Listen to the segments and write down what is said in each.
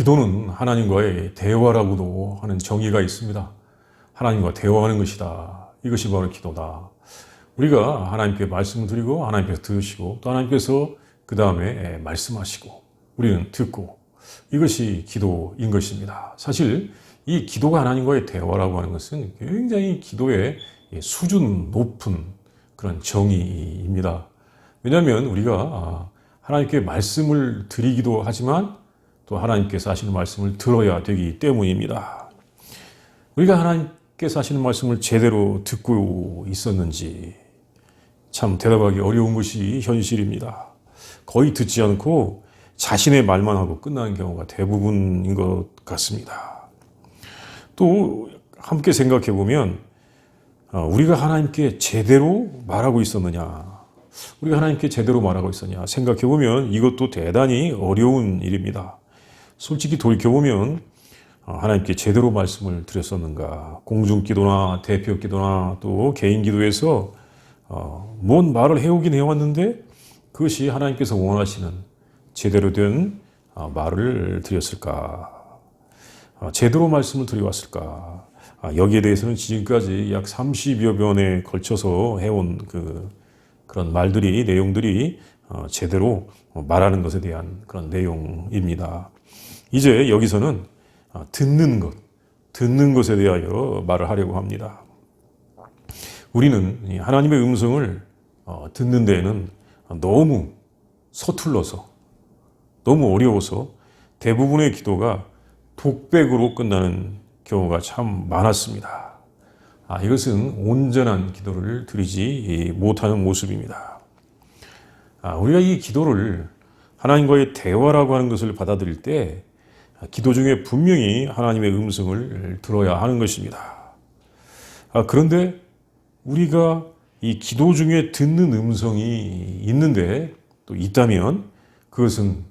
기도는 하나님과의 대화라고도 하는 정의가 있습니다. 하나님과 대화하는 것이다. 이것이 바로 기도다. 우리가 하나님께 말씀을 드리고 하나님께서 들으시고 또 하나님께서 그 다음에 말씀하시고 우리는 듣고 이것이 기도인 것입니다. 사실 이 기도가 하나님과의 대화라고 하는 것은 굉장히 기도의 수준 높은 그런 정의입니다. 왜냐하면 우리가 하나님께 말씀을 드리기도 하지만 또 하나님께서 하시는 말씀을 들어야 되기 때문입니다. 우리가 하나님께서 하시는 말씀을 제대로 듣고 있었는지 참 대답하기 어려운 것이 현실입니다. 거의 듣지 않고 자신의 말만 하고 끝나는 경우가 대부분인 것 같습니다. 또 함께 생각해 보면 어, 우리가 하나님께 제대로 말하고 있었느냐, 우리가 하나님께 제대로 말하고 있었냐 생각해 보면 이것도 대단히 어려운 일입니다. 솔직히 돌이켜 보면 어, 하나님께 제대로 말씀을 드렸었는가, 공중 기도나 대표 기도나 또 개인 기도에서 어, 뭔 말을 해오긴 해왔는데 그것이 하나님께서 원하시는 제대로 된 어, 말을 드렸을까? 어, 제대로 말씀을 드려왔을까? 아, 여기에 대해서는 지금까지 약 30여 번에 걸쳐서 해온 그 그런 말들이 내용들이 어, 제대로 말하는 것에 대한 그런 내용입니다. 이제 여기서는 어, 듣는 것, 듣는 것에 대하여 말을 하려고 합니다. 우리는 하나님의 음성을 어, 듣는 데에는 너무 서툴러서 너무 어려워서 대부분의 기도가 독백으로 끝나는 경우가 참 많았습니다. 아, 이것은 온전한 기도를 드리지 못하는 모습입니다. 아, 우리가 이 기도를 하나님과의 대화라고 하는 것을 받아들일 때 기도 중에 분명히 하나님의 음성을 들어야 하는 것입니다. 아, 그런데 우리가 이 기도 중에 듣는 음성이 있는데 또 있다면 그것은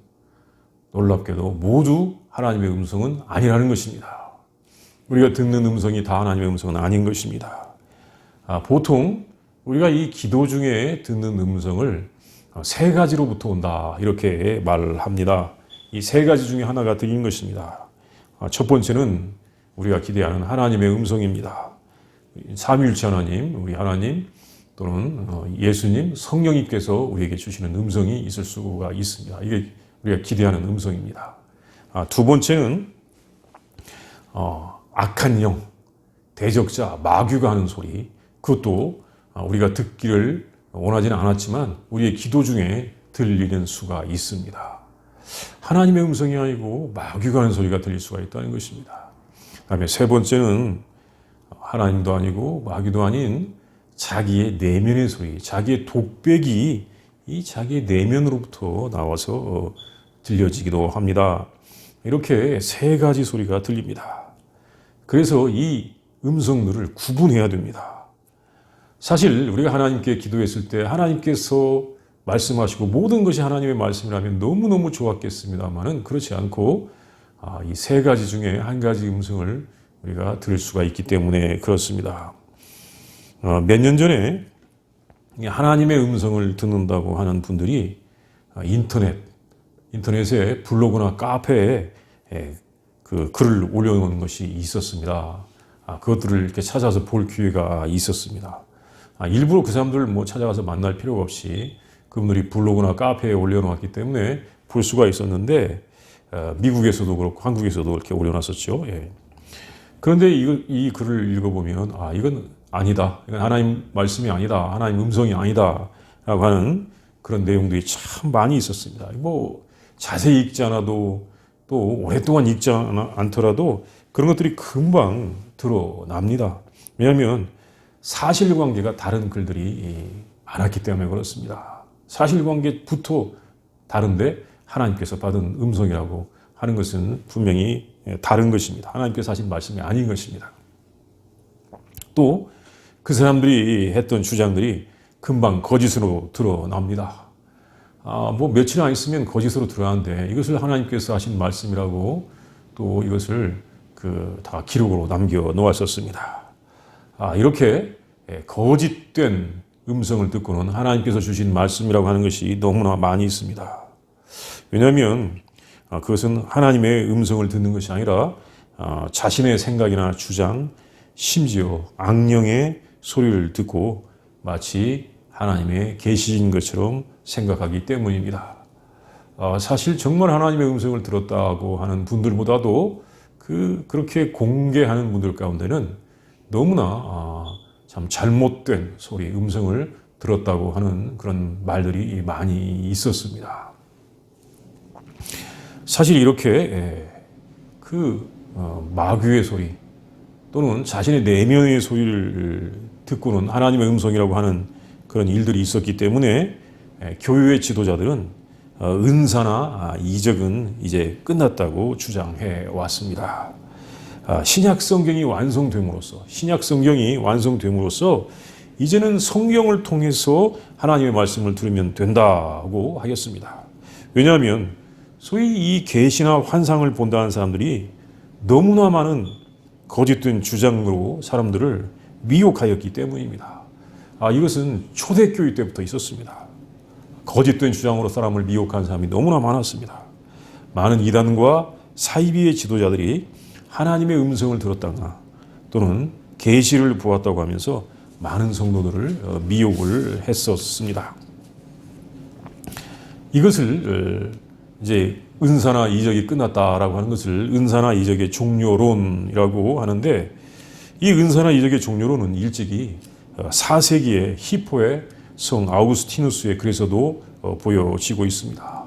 놀랍게도 모두 하나님의 음성은 아니라는 것입니다. 우리가 듣는 음성이 다 하나님의 음성은 아닌 것입니다. 아, 보통 우리가 이 기도 중에 듣는 음성을 세 가지로부터 온다 이렇게 말을 합니다. 이 세 가지 중에 하나가 들린 것입니다. 아, 첫 번째는 우리가 기대하는 하나님의 음성입니다. 삼위일체 하나님, 우리 하나님 또는 어, 예수님, 성령님께서 우리에게 주시는 음성이 있을 수가 있습니다. 이게 우리가 기대하는 음성입니다. 아, 두 번째는 어, 악한 영, 대적자, 마귀가 하는 소리. 그것도 아, 우리가 듣기를 원하지는 않았지만 우리의 기도 중에 들리는 수가 있습니다. 하나님의 음성이 아니고 마귀가 하는 소리가 들릴 수가 있다는 것입니다. 다음에 세 번째는 하나님도 아니고 마귀도 아닌 자기의 내면의 소리, 자기의 독백이 이 자기의 내면으로부터 나와서 들려지기도 합니다. 이렇게 세 가지 소리가 들립니다. 그래서 이 음성들을 구분해야 됩니다. 사실 우리가 하나님께 기도했을 때 하나님께서 말씀하시고 모든 것이 하나님의 말씀이라면 너무너무 좋았겠습니다만은 그렇지 않고 아, 이 세 가지 중에 한 가지 음성을 우리가 들을 수가 있기 때문에 그렇습니다. 어, 몇년 전에 하나님의 음성을 듣는다고 하는 분들이 아, 인터넷, 인터넷에 블로그나 카페에 그 글을 올려놓은 것이 있었습니다. 아, 그것들을 이렇게 찾아서 볼 기회가 있었습니다. 아, 일부러 그 사람들을 뭐 찾아가서 만날 필요가 없이 그분들이 블로그나 카페에 올려놓았기 때문에 볼 수가 있었는데 어, 미국에서도 그렇고 한국에서도 이렇게 올려놨었죠. 예. 그런데 이, 이 글을 읽어보면 아 이건 아니다. 이건 하나님 말씀이 아니다. 하나님 음성이 아니다라고 하는 그런 내용들이 참 많이 있었습니다. 뭐 자세히 읽지 않아도 또 오랫동안 읽지 않더라도 그런 것들이 금방 드러납니다. 왜냐하면 사실관계가 다른 글들이 많았기 때문에 그렇습니다. 사실관계부터 다른데 하나님께서 받은 음성이라고 하는 것은 분명히 다른 것입니다. 하나님께서 하신 말씀이 아닌 것입니다. 또 그 사람들이 했던 주장들이 금방 거짓으로 드러납니다. 아, 뭐 며칠 안 있으면 거짓으로 드러나는데 이것을 하나님께서 하신 말씀이라고 또 이것을 그 다 기록으로 남겨 놓았었습니다. 아, 이렇게 거짓된 음성을 듣고는 하나님께서 주신 말씀이라고 하는 것이 너무나 많이 있습니다. 왜냐하면 아, 그것은 하나님의 음성을 듣는 것이 아니라 아, 자신의 생각이나 주장, 심지어 악령의 소리를 듣고 마치 하나님의 계시인 것처럼 생각하기 때문입니다. 아, 사실 정말 하나님의 음성을 들었다고 하는 분들보다도 그 그렇게 공개하는 분들 가운데는 너무나 아, 참 잘못된 소리, 음성을 들었다고 하는 그런 말들이 많이 있었습니다. 사실 이렇게 예, 그 어, 마귀의 소리 또는 자신의 내면의 소리를 듣고는 하나님의 음성이라고 하는 그런 일들이 있었기 때문에 예, 교회의 지도자들은 어, 은사나 아, 이적은 이제 끝났다고 주장해 왔습니다. 아, 신약 성경이 완성됨으로써 신약 성경이 완성됨으로써 이제는 성경을 통해서 하나님의 말씀을 들으면 된다고 하겠습니다. 왜냐하면 소위 이 계시나 환상을 본다는 사람들이 너무나 많은 거짓된 주장으로 사람들을 미혹하였기 때문입니다. 아, 이것은 초대교회 때부터 있었습니다. 거짓된 주장으로 사람을 미혹한 사람이 너무나 많았습니다. 많은 이단과 사이비의 지도자들이 하나님의 음성을 들었다거나 또는 계시를 보았다고 하면서 많은 성도들을 어, 미혹을 했었습니다. 이것을 어, 이제 은사나 이적이 끝났다라고 하는 것을 은사나 이적의 종료론이라고 하는데 이 은사나 이적의 종료론은 일찍이 4세기의 히포의 성 아우구스티누스의 글에서도 어, 보여지고 있습니다.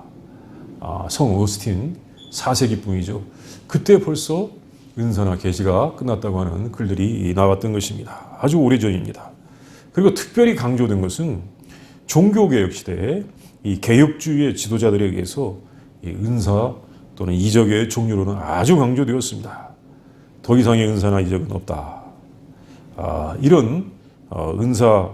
아, 성 어스틴 4세기 뿐이죠. 그때 벌써 은사나 계시가 끝났다고 하는 글들이 나왔던 것입니다. 아주 오래전입니다. 그리고 특별히 강조된 것은 종교개혁 시대에 이 개혁주의의 지도자들에 의해서 이 은사 또는 이적의 종류로는 아주 강조되었습니다. 더 이상의 은사나 이적은 없다. 아, 이런 어, 은사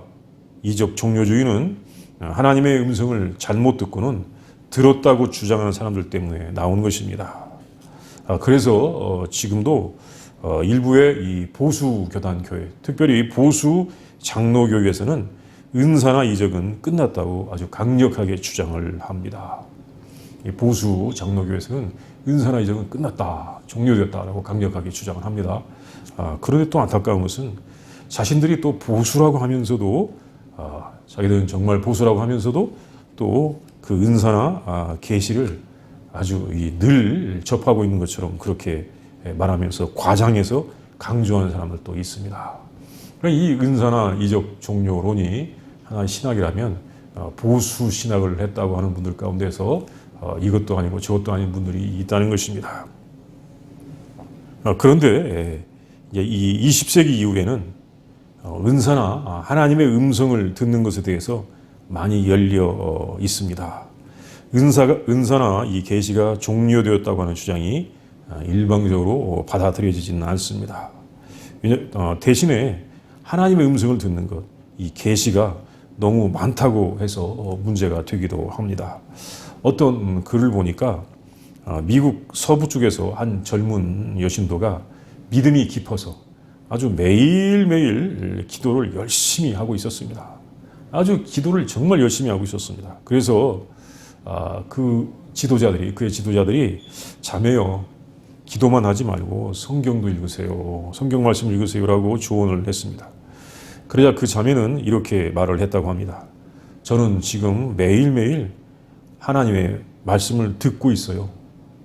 이적 종료주의는 하나님의 음성을 잘못 듣고는 들었다고 주장하는 사람들 때문에 나오는 것입니다. 아, 그래서 어, 지금도 어, 일부의 이 보수 교단 교회, 특별히 보수 장로 교회에서는 은사나 이적은 끝났다고 아주 강력하게 주장을 합니다. 보수 장로 교회에서는 은사나 이적은 끝났다, 종료됐다라고 강력하게 주장을 합니다. 아, 그런데 또 안타까운 것은 자신들이 또 보수라고 하면서도 아, 자기들은 정말 보수라고 하면서도 또 그 은사나 계시를 아주 늘 접하고 있는 것처럼 그렇게 말하면서 과장해서 강조하는 사람들도 있습니다. 그러니까 이 은사나 이적 종료론이 하나의 신학이라면 어, 보수 신학을 했다고 하는 분들 가운데서 어, 이것도 아니고 저것도 아닌 분들이 있다는 것입니다. 어, 그런데 이 20세기 이후에는 은사나 하나님의 음성을 듣는 것에 대해서 많이 열려 있습니다. 은사가, 은사나 이 계시가 종료되었다고 하는 주장이 아, 일방적으로 받아들여지지는 않습니다. 어, 대신에 하나님의 음성을 듣는 것, 이 계시가 너무 많다고 해서 어, 문제가 되기도 합니다. 어떤 글을 보니까 아, 미국 서부 쪽에서 한 젊은 여신도가 믿음이 깊어서 아주 매일매일 기도를 열심히 하고 있었습니다. 아주 기도를 정말 열심히 하고 있었습니다. 그래서 아, 그 지도자들이 그의 지도자들이 자매요 기도만 하지 말고 성경도 읽으세요 성경 말씀 읽으세요라고 조언을 했습니다. 그러자 그 자매는 이렇게 말을 했다고 합니다. 저는 지금 매일매일 하나님의 말씀을 듣고 있어요.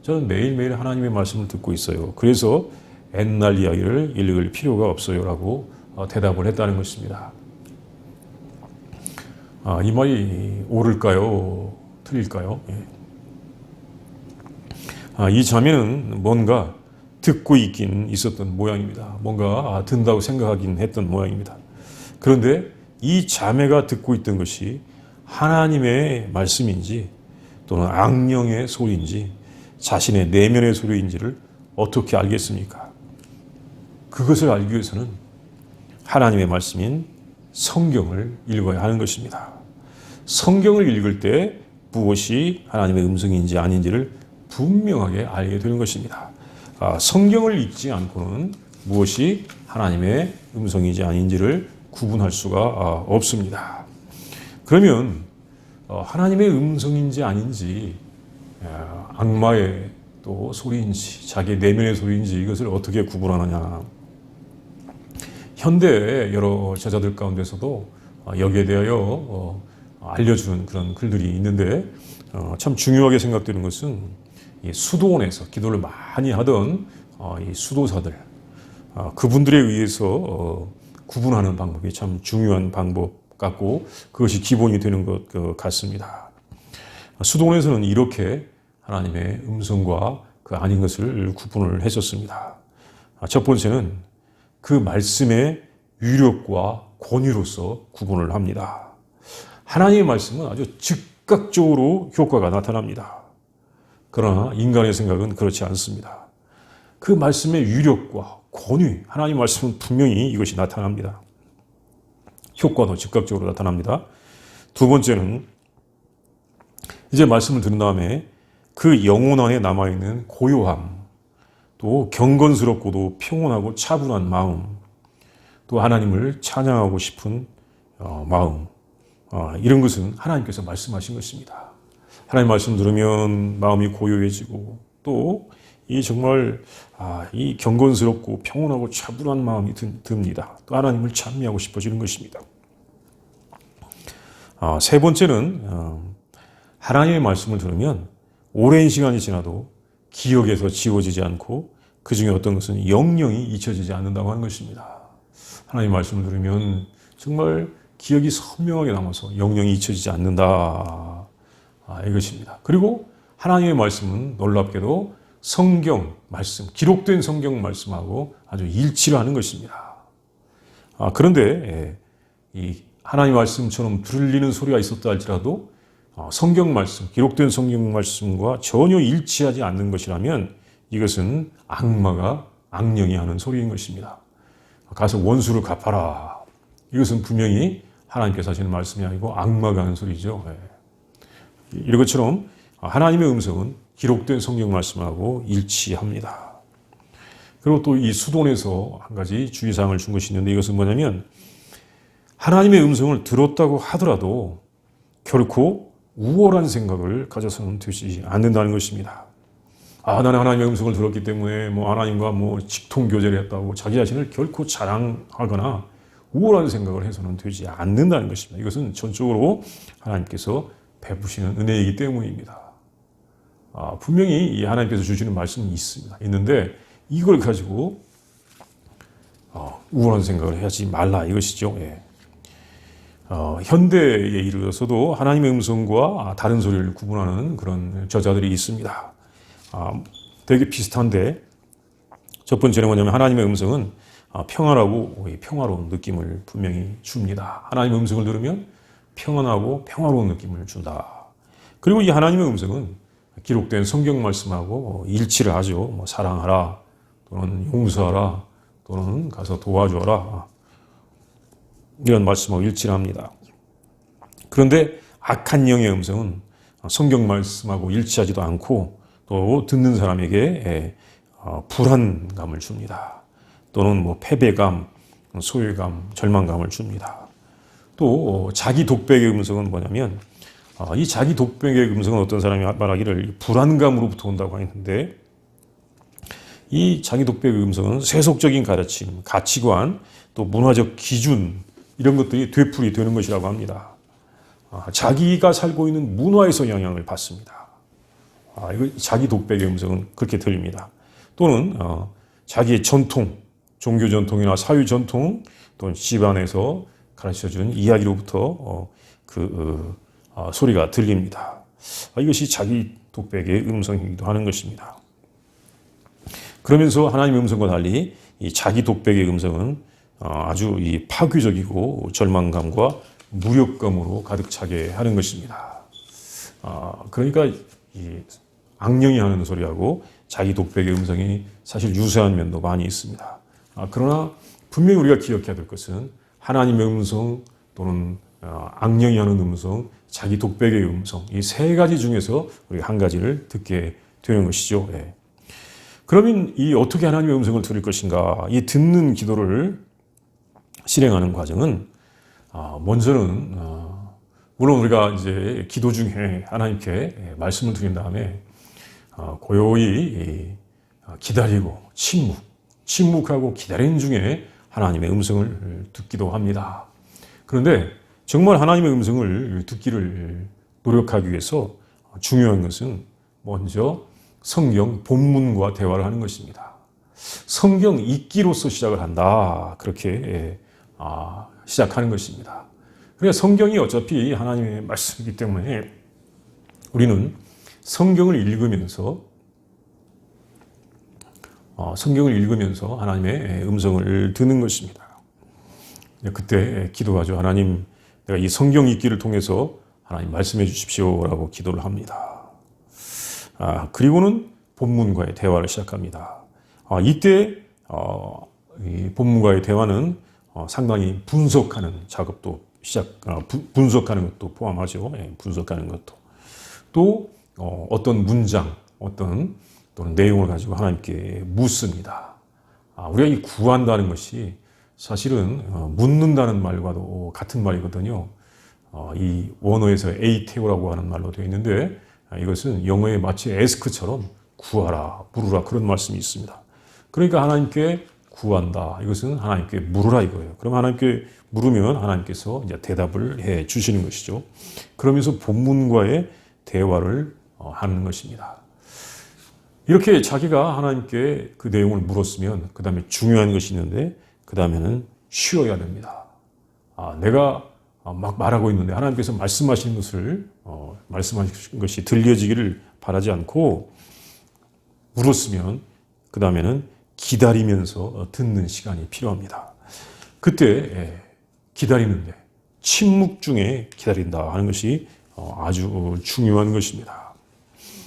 저는 매일매일 하나님의 말씀을 듣고 있어요. 그래서 옛날 이야기를 읽을 필요가 없어요라고 어, 대답을 했다는 것입니다. 아, 이 말이 옳을까요? 틀릴까요? 예. 아, 이 자매는 뭔가 듣고 있긴 있었던 모양입니다. 뭔가 아, 든다고 생각하긴 했던 모양입니다. 그런데 이 자매가 듣고 있던 것이 하나님의 말씀인지 또는 악령의 소리인지 자신의 내면의 소리인지를 어떻게 알겠습니까? 그것을 알기 위해서는 하나님의 말씀인 성경을 읽어야 하는 것입니다. 성경을 읽을 때 무엇이 하나님의 음성인지 아닌지를 분명하게 알게 되는 것입니다. 아, 성경을 읽지 않고는 무엇이 하나님의 음성인지 아닌지를 구분할 수가 아, 없습니다. 그러면 어, 하나님의 음성인지 아닌지 아, 악마의 또 소리인지 자기 내면의 소리인지 이것을 어떻게 구분하느냐. 현대의 여러 제자들 가운데서도 어, 여기에 대하여 어, 알려주는 그런 글들이 있는데 어, 참 중요하게 생각되는 것은 이 수도원에서 기도를 많이 하던 어, 이 수도사들 어, 그분들에 의해서 어, 구분하는 방법이 참 중요한 방법 같고 그것이 기본이 되는 것 그, 같습니다. 수도원에서는 이렇게 하나님의 음성과 그 아닌 것을 구분을 했었습니다. 아, 첫 번째는 그 말씀의 위력과 권위로서 구분을 합니다. 하나님의 말씀은 아주 즉각적으로 효과가 나타납니다. 그러나 인간의 생각은 그렇지 않습니다. 그 말씀의 위력과 권위, 하나님 말씀은 분명히 이것이 나타납니다. 효과도 즉각적으로 나타납니다. 두 번째는 이제 말씀을 들은 다음에 그 영혼 안에 남아있는 고요함, 또 경건스럽고도 평온하고 차분한 마음, 또 하나님을 찬양하고 싶은 어, 마음, 어, 이런 것은 하나님께서 말씀하신 것입니다. 하나님 말씀 들으면 마음이 고요해지고 또 이 정말 아, 이 경건스럽고 평온하고 차분한 마음이 듭니다. 또 하나님을 찬미하고 싶어지는 것입니다. 아, 세 번째는 어, 하나님의 말씀을 들으면 오랜 시간이 지나도 기억에서 지워지지 않고 그 중에 어떤 것은 영영이 잊혀지지 않는다고 하는 것입니다. 하나님 말씀을 들으면 정말 기억이 선명하게 남아서 영영이 잊혀지지 않는다. 아, 이것입니다. 그리고 하나님의 말씀은 놀랍게도 성경 말씀, 기록된 성경 말씀하고 아주 일치를 하는 것입니다. 아, 그런데 예, 이 하나님 말씀처럼 들리는 소리가 있었다 할지라도 어, 성경 말씀, 기록된 성경 말씀과 전혀 일치하지 않는 것이라면 이것은 악마가 악령이 하는 소리인 것입니다. 가서 원수를 갚아라. 이것은 분명히 하나님께서 하시는 말씀이 아니고 악마가 하는 소리죠. 예. 이런 것처럼 하나님의 음성은 기록된 성경 말씀하고 일치합니다. 그리고 또 이 수돈에서 한 가지 주의사항을 준 것이 있는데 이것은 뭐냐면 하나님의 음성을 들었다고 하더라도 결코 우월한 생각을 가져서는 되지 않는다는 것입니다. 아, 나는 하나님의 음성을 들었기 때문에 뭐 하나님과 뭐 직통 교제를 했다고 자기 자신을 결코 자랑하거나 우월한 생각을 해서는 되지 않는다는 것입니다. 이것은 전적으로 하나님께서 베푸시는 은혜이기 때문입니다. 아, 분명히 이 하나님께서 주시는 말씀이 있습니다. 있는데 이걸 가지고 어, 우월한 생각을 하지 말라 이것이죠. 예. 어, 현대에 이르러서도 하나님의 음성과 다른 소리를 구분하는 그런 저자들이 있습니다. 아, 되게 비슷한데 첫 번째는 뭐냐면 하나님의 음성은 아, 평안하고 평화로운 느낌을 분명히 줍니다. 하나님의 음성을 들으면 평안하고 평화로운 느낌을 준다. 그리고 이 하나님의 음성은 기록된 성경 말씀하고 일치를 하죠. 뭐 사랑하라 또는 용서하라 또는 가서 도와줘라 이런 말씀하고 일치를 합니다. 그런데 악한 영의 음성은 성경 말씀하고 일치하지도 않고 또 듣는 사람에게 예, 어, 불안감을 줍니다. 또는 뭐 패배감, 소외감, 절망감을 줍니다. 또 어, 자기 독백의 음성은 뭐냐면 어, 이 자기 독백의 음성은 어떤 사람이 말하기를 불안감으로부터 온다고 했는데 이 자기 독백의 음성은 세속적인 가르침, 가치관, 또 문화적 기준 이런 것들이 되풀이 되는 것이라고 합니다. 아, 자기가 살고 있는 문화에서 영향을 받습니다. 아, 자기 독백의 음성은 그렇게 들립니다. 또는 어, 자기의 전통, 종교 전통이나 사회 전통 또는 집안에서 가르쳐 준 이야기로부터 어, 그 어, 소리가 들립니다. 아, 이것이 자기 독백의 음성이기도 하는 것입니다. 그러면서 하나님의 음성과 달리 이 자기 독백의 음성은 어, 아주 이 파괴적이고 절망감과 무력감으로 가득 차게 하는 것입니다. 어, 그러니까 이 악령이 하는 소리하고 자기 독백의 음성이 사실 유사한 면도 많이 있습니다. 아, 그러나 분명히 우리가 기억해야 될 것은 하나님의 음성 또는 어, 악령이 하는 음성, 자기 독백의 음성 이 세 가지 중에서 우리가 한 가지를 듣게 되는 것이죠. 예. 그러면 이 어떻게 하나님의 음성을 들을 것인가? 이 듣는 기도를 실행하는 과정은 아, 먼저는 어, 물론 우리가 이제 기도 중에 하나님께 말씀을 드린 다음에 어, 고요히 어, 기다리고 침묵, 침묵하고 기다리는 중에 하나님의 음성을 듣기도 합니다. 그런데 정말 하나님의 음성을 듣기를 노력하기 위해서 중요한 것은 먼저 성경 본문과 대화를 하는 것입니다. 성경 읽기로서 시작을 한다. 그렇게 예, 아, 시작하는 것입니다. 그러니까 성경이 어차피 하나님의 말씀이기 때문에 우리는 성경을 읽으면서 어, 성경을 읽으면서 하나님의 음성을 듣는 것입니다. 그때 기도하죠. 하나님, 내가 이 성경 읽기를 통해서 하나님 말씀해 주십시오라고 기도를 합니다. 아, 그리고는 본문과의 대화를 시작합니다. 아, 이때 어, 이 본문과의 대화는 어, 상당히 분석하는 작업도 시작, 아, 부, 분석하는 것도 포함하죠. 예, 분석하는 것도 또 어, 어떤 문장, 어떤 또는 내용을 가지고 하나님께 묻습니다. 아, 우리가 이 구한다는 것이 사실은 어, 묻는다는 말과도 같은 말이거든요. 어, 이 원어에서 에이테오라고 하는 말로 되어 있는데 아, 이것은 영어에 마치 에스크처럼 구하라, 물으라 그런 말씀이 있습니다. 그러니까 하나님께 구한다. 이것은 하나님께 물으라 이거예요. 그럼 하나님께 물으면 하나님께서 이제 대답을 해 주시는 것이죠. 그러면서 본문과의 대화를 어, 하는 것입니다. 이렇게 자기가 하나님께 그 내용을 물었으면 그 다음에 중요한 것이 있는데 그 다음에는 쉬어야 됩니다. 아, 내가 막 말하고 있는데 하나님께서 말씀하시는 것을 어, 말씀하신 것이 들려지기를 바라지 않고 물었으면 그 다음에는 기다리면서 듣는 시간이 필요합니다. 그때 예, 기다리는데 침묵 중에 기다린다 하는 것이 어, 아주 중요한 것입니다.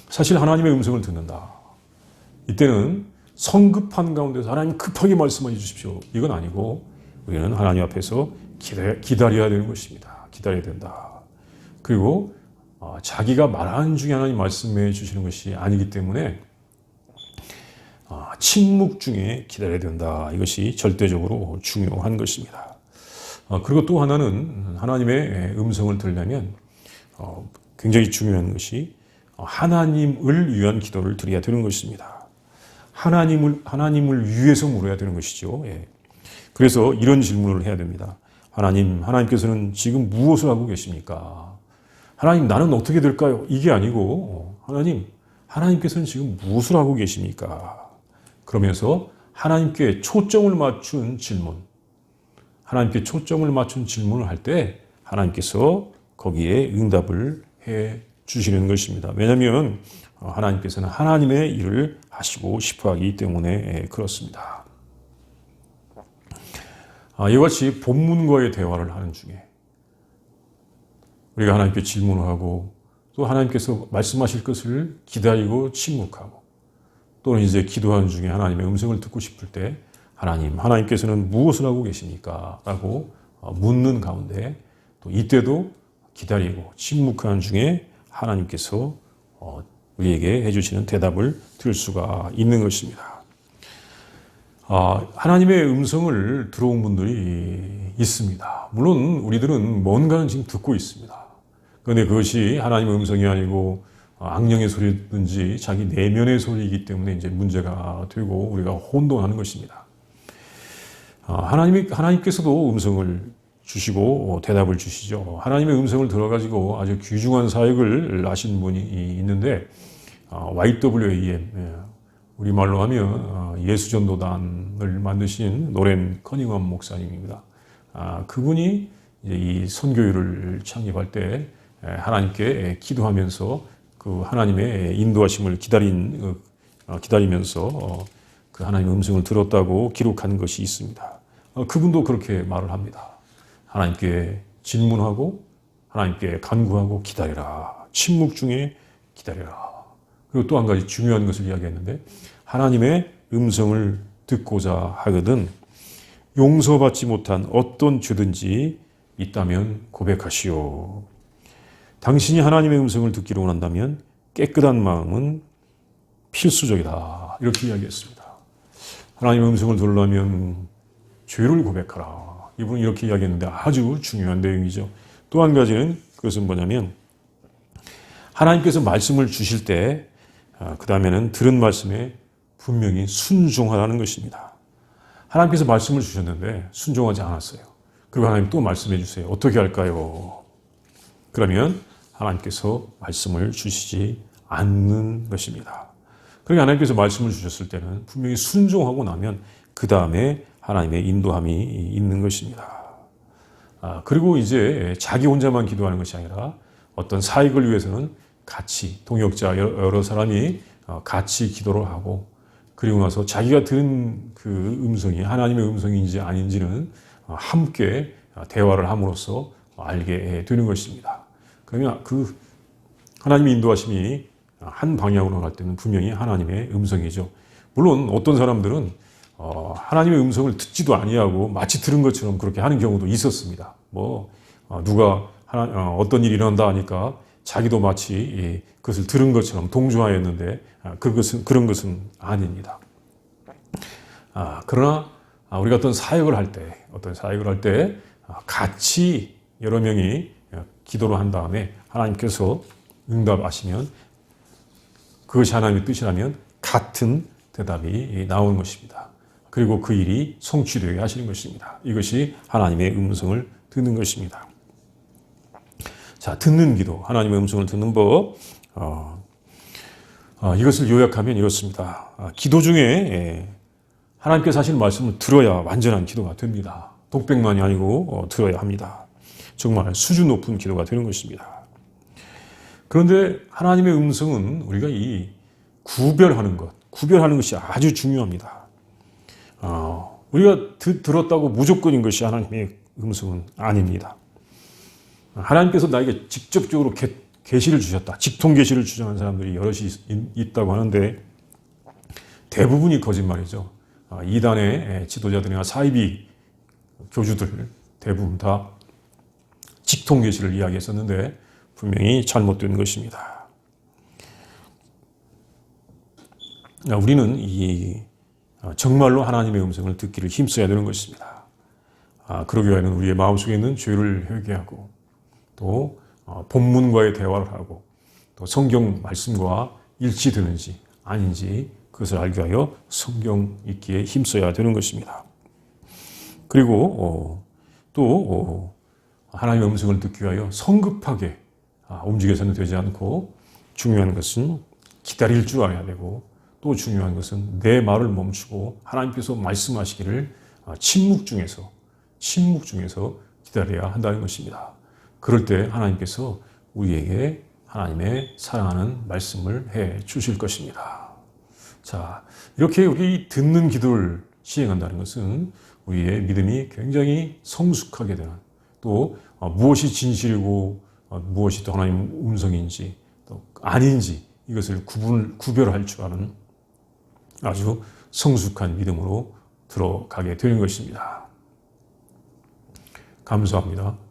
사실 하나님의 음성을 듣는다. 이때는 성급한 가운데서 하나님 급하게 말씀해 주십시오. 이건 아니고 우리는 하나님 앞에서 기다 려야 되는 것입니다. 기다려야 된다. 그리고 어, 자기가 말하는 중에 하나님 말씀해 주시는 것이 아니기 때문에 어, 침묵 중에 기다려야 된다. 이것이 절대적으로 중요한 것입니다. 어, 그리고 또 하나는 하나님의 음성을 들려면 굉장히 중요한 것이 하나님을 위한 기도를 드려야 되는 것입니다. 하나님을 하나님을 위해서 물어야 되는 것이죠. 예. 그래서 이런 질문을 해야 됩니다. 하나님, 하나님께서는 지금 무엇을 하고 계십니까? 하나님, 나는 어떻게 될까요? 이게 아니고, 하나님, 하나님께서는 지금 무엇을 하고 계십니까? 그러면서 하나님께 초점을 맞춘 질문, 하나님께 초점을 맞춘 질문을 할 때 하나님께서 거기에 응답을 해 주시는 것입니다. 왜냐하면 하나님께서는 하나님의 일을 하시고 싶어 하기 때문에 그렇습니다. 아, 이와 같이 본문과의 대화를 하는 중에 우리가 하나님께 질문을 하고 또 하나님께서 말씀하실 것을 기다리고 침묵하고 또는 이제 기도하는 중에 하나님의 음성을 듣고 싶을 때 하나님, 하나님께서는 무엇을 하고 계십니까? 라고 어, 묻는 가운데 또 이때도 기다리고 침묵하는 중에 하나님께서 어, 우리에게 해주시는 대답을 들을 수가 있는 것입니다. 아, 하나님의 음성을 들어온 분들이 있습니다. 물론 우리들은 뭔가는 지금 듣고 있습니다. 그런데 그것이 하나님의 음성이 아니고 악령의 소리든지 자기 내면의 소리이기 때문에 이제 문제가 되고 우리가 혼돈하는 것입니다. 아, 하나님이, 하나님께서도 음성을 주시고 대답을 주시죠. 하나님의 음성을 들어가지고 아주 귀중한 사역을 하신 분이 있는데 YWAM 우리말로 하면 어, 예수전도단을 만드신 노렌 커닝엄 목사님입니다. 아, 그분이 이 선교회를 창립할 때 하나님께 기도하면서 그 하나님의 인도하심을 기다린 어, 어, 기다리면서 그 하나님의 음성을 들었다고 기록한 것이 있습니다. 그분도 그렇게 말을 합니다. 하나님께 질문하고 하나님께 간구하고 기다려라. 침묵 중에 기다려라. 그리고 또 한 가지 중요한 것을 이야기했는데 하나님의 음성을 듣고자 하거든 용서받지 못한 어떤 죄든지 있다면 고백하시오. 당신이 하나님의 음성을 듣기로 원한다면 깨끗한 마음은 필수적이다. 이렇게 이야기했습니다. 하나님의 음성을 들으려면 죄를 고백하라. 이분은 이렇게 이야기했는데 아주 중요한 내용이죠. 또 한 가지는 그것은 뭐냐면 하나님께서 말씀을 주실 때 그 다음에는 들은 말씀에 분명히 순종하라는 것입니다. 하나님께서 말씀을 주셨는데 순종하지 않았어요. 그리고 하나님 또 말씀해 주세요. 어떻게 할까요? 그러면 하나님께서 말씀을 주시지 않는 것입니다. 그러니까 하나님께서 말씀을 주셨을 때는 분명히 순종하고 나면 그 다음에 하나님의 인도함이 있는 것입니다. 아, 그리고 이제 자기 혼자만 기도하는 것이 아니라 어떤 사익을 위해서는 같이 동역자 여러 사람이 어, 같이 기도를 하고 그리고 나서 자기가 들은 그 음성이 하나님의 음성인지 아닌지는 어, 함께 대화를 함으로써 알게 되는 것입니다. 그러면 그 하나님의 인도하심이 한 방향으로 갈 때는 분명히 하나님의 음성이죠. 물론 어떤 사람들은 어, 하나님의 음성을 듣지도 아니하고 마치 들은 것처럼 그렇게 하는 경우도 있었습니다. 뭐 어, 누가 하나, 어, 어떤 일이 일어난다 하니까 자기도 마치 예, 그것을 들은 것처럼 동조하였는데 아, 그것은 그런 것은 아닙니다. 아, 그러나 아, 우리가 어떤 사역을 할 때, 어떤 사역을 할때 아, 같이 여러 명이 기도를 한 다음에 하나님께서 응답하시면 그것이 하나님의 뜻이라면 같은 대답이 나오는 것입니다. 그리고 그 일이 성취되게 하시는 것입니다. 이것이 하나님의 음성을 듣는 것입니다. 자, 듣는 기도, 하나님의 음성을 듣는 법. 어, 어, 이것을 요약하면 이렇습니다. 아, 기도 중에 예, 하나님께서 하시는 말씀을 들어야 완전한 기도가 됩니다. 독백만이 아니고 어, 들어야 합니다. 정말 수준 높은 기도가 되는 것입니다. 그런데 하나님의 음성은 우리가 이 구별하는 것, 구별하는 것이 아주 중요합니다. 어, 우리가 드, 들었다고 무조건인 것이 하나님의 음성은 아닙니다. 하나님께서 나에게 직접적으로 계, 계시를 주셨다. 직통 계시를 주장하는 사람들이 여럿이 있, 다고 하는데 대부분이 거짓말이죠. 어, 이단의 지도자들이나 사이비 교주들 대부분 다 직통 계시를 이야기했었는데 분명히 잘못된 것입니다. 우리는 이 어, 정말로 하나님의 음성을 듣기를 힘써야 되는 것입니다. 아, 그러기 위해는 우리의 마음속에 있는 죄를 회개하고 또 어, 본문과의 대화를 하고 또 성경 말씀과 일치되는지 아닌지 그것을 알기 위하여 성경 읽기에 힘써야 되는 것입니다. 그리고 또 하나님의 음성을 듣기 위하여 성급하게 아, 움직여서는 되지 않고 중요한 것은 기다릴 줄 알아야 되고 또 중요한 것은 내 말을 멈추고 하나님께서 말씀하시기를 아, 침묵 중에서 침묵 중에서 기다려야 한다는 것입니다. 그럴 때 하나님께서 우리에게 하나님의 사랑하는 말씀을 해 주실 것입니다. 자, 이렇게 우리 듣는 기도를 시행한다는 것은 우리의 믿음이 굉장히 성숙하게 되는 또 어, 무엇이 진실이고 어, 무엇이 또 하나님 음성인지 또 아닌지 이것을 구분 구별할 줄 아는 아주 성숙한 믿음으로 들어가게 되는 것입니다. 감사합니다.